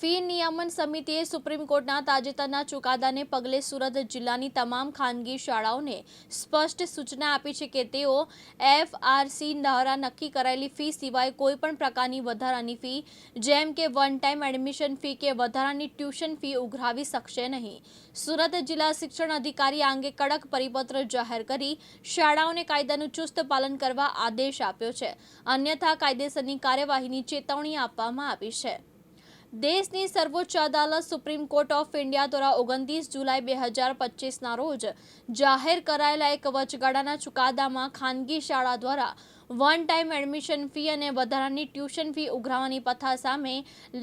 Fee નિયમન સમિતિએ supreme કોર્ટના તાજેતરના ચુકાદાને પગલે સુરત જિલ્લાની તમામ ખાનગી શાળાઓને સ્પષ્ટ સૂચના આપી છે કે તેઓ એફઆરસી દ્વારા નક્કી કરાયેલી ફી સિવાય કોઈપણ પ્રકારની વધારાની ફી, જેમ કે વન ટાઈમ એડમિશન ફી કે વધારાની ટ્યુશન ફી ઉઘરાવી શકશે નહીં. સુરત જિલ્લા શિક્ષણ અધિકારી આ અંગે કડક પરિપત્ર જાહેર કરી શાળાઓને કાયદાનું ચુસ્ત પાલન કરવા આદેશ આપ્યો છે. અન્યથા કાયદેસરની કાર્યવાહીની ચેતવણી આપવામાં આવી છે. દેશની સર્વોચ્ચ અદાલત સુપ્રીમ કોર્ટ ઓફ ઇન્ડિયા દ્વારા ઓગણત્રીસ જુલાઈ બે હજાર પચીસના રોજ જાહેર કરાયેલા એક વચગાળાના ચુકાદામાં ખાનગી શાળા દ્વારા વન ટાઈમ એડમિશન ફી અને વધારાની ટ્યુશન ફી ઉઘરાવવાની પ્રથા સામે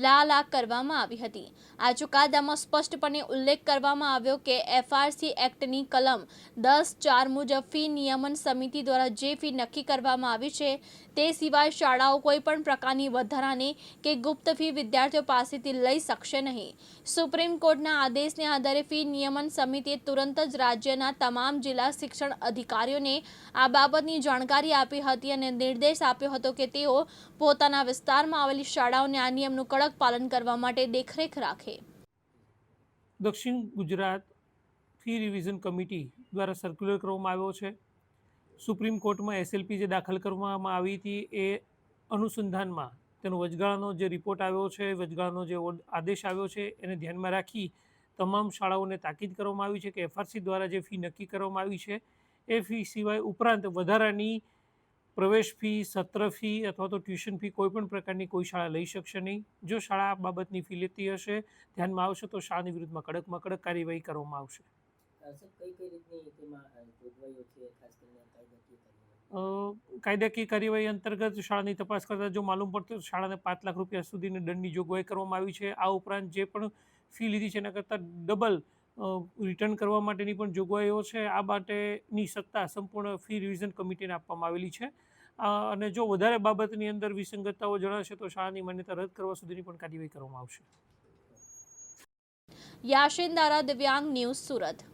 લાલાક કરવામાં આવી હતી. આ ચુકાદામાં સ્પષ્ટપણે ઉલ્લેખ કરવામાં આવ્યો કે એફઆરસી એક્ટની કલમ દસ ચાર મુજબ ફી નિયમન સમિતિ દ્વારા જે ફી નક્કી કરવામાં આવી છે, તે સિવાય શાળાઓ કોઈપણ પ્રકારની વધારાની કે ગુપ્ત ફી વિદ્યાર્થીઓ પાસેથી લઈ શકશે નહીં. સુપ્રીમ કોર્ટના આદેશને આધારે ફી નિયમન સમિતિએ તુરંત જ રાજ્યના તમામ જિલ્લા શિક્ષણ અધિકારીઓને આ બાબતની જાણકારી આપી હતી અને નિર્દેશ આપ્યો હતો કે તેઓ પોતાના વિસ્તારમાં આવેલી શાળાઓને આ નિયમનું કડક પાલન કરવા માટે દેખરેખ રાખે. દક્ષિણ ગુજરાત ફી રિવિઝન કમિટી દ્વારા સર્ક્યુલર કરવામાં આવ્યો છે. સુપ્રીમ કોર્ટમાં એસએલપી જે દાખલ કરવામાં આવી હતી એ અનુસંધાનમાં તેનો વચગાળાનો જે રિપોર્ટ આવ્યો છે, વચગાળાનો જે આદેશ આવ્યો છે, એને ધ્યાનમાં રાખી તમામ શાળાઓને તાકીદ કરવામાં આવી છે કે એફઆરસી દ્વારા જે ફી નક્કી કરવામાં આવી છે, એ ફી સિવાય ઉપરાંત વધારાની પ્રવેશ ફી સત્ર ફી અથવા તો ટ્યુશન ફી કોઈ પણ પ્રકારની કોઈ શાળા લઈ શકશે નહીં. જો શાળા આ બાબતની ફી લેતી હશે ધ્યાનમાં આવશે તો શાળાની વિરુદ્ધમાં કડકમાં કડક કાર્યવાહી કરવામાં આવશે. કાયદાકીય કાર્યવાહી? અંતર્ગત શાળાની તપાસ કરતાં જો માલુમ પડતું શાળાને પાંચ લાખ રૂપિયા સુધીની દંડની જોગવાઈ કરવામાં આવી છે. આ ઉપરાંત જે પણ ફી લીધી છે એના કરતાં ડબલ રિટર્ન કરવા માટેની પણ જોગવાઈઓ છે. આ માટેની સત્તા સંપૂર્ણ ફી રિવિઝન કમિટીને આપવામાં આવેલી છે. અને જો વધારે બાબતની અંદર વિસંગતતાઓ જણાશે તો શાળાની માન્યતા રદ કરવા સુધીની પણ કાર્યવાહી કરવામાં આવશે. યાશિન દારા દિવ્યાંગ ન્યૂઝ સુરત.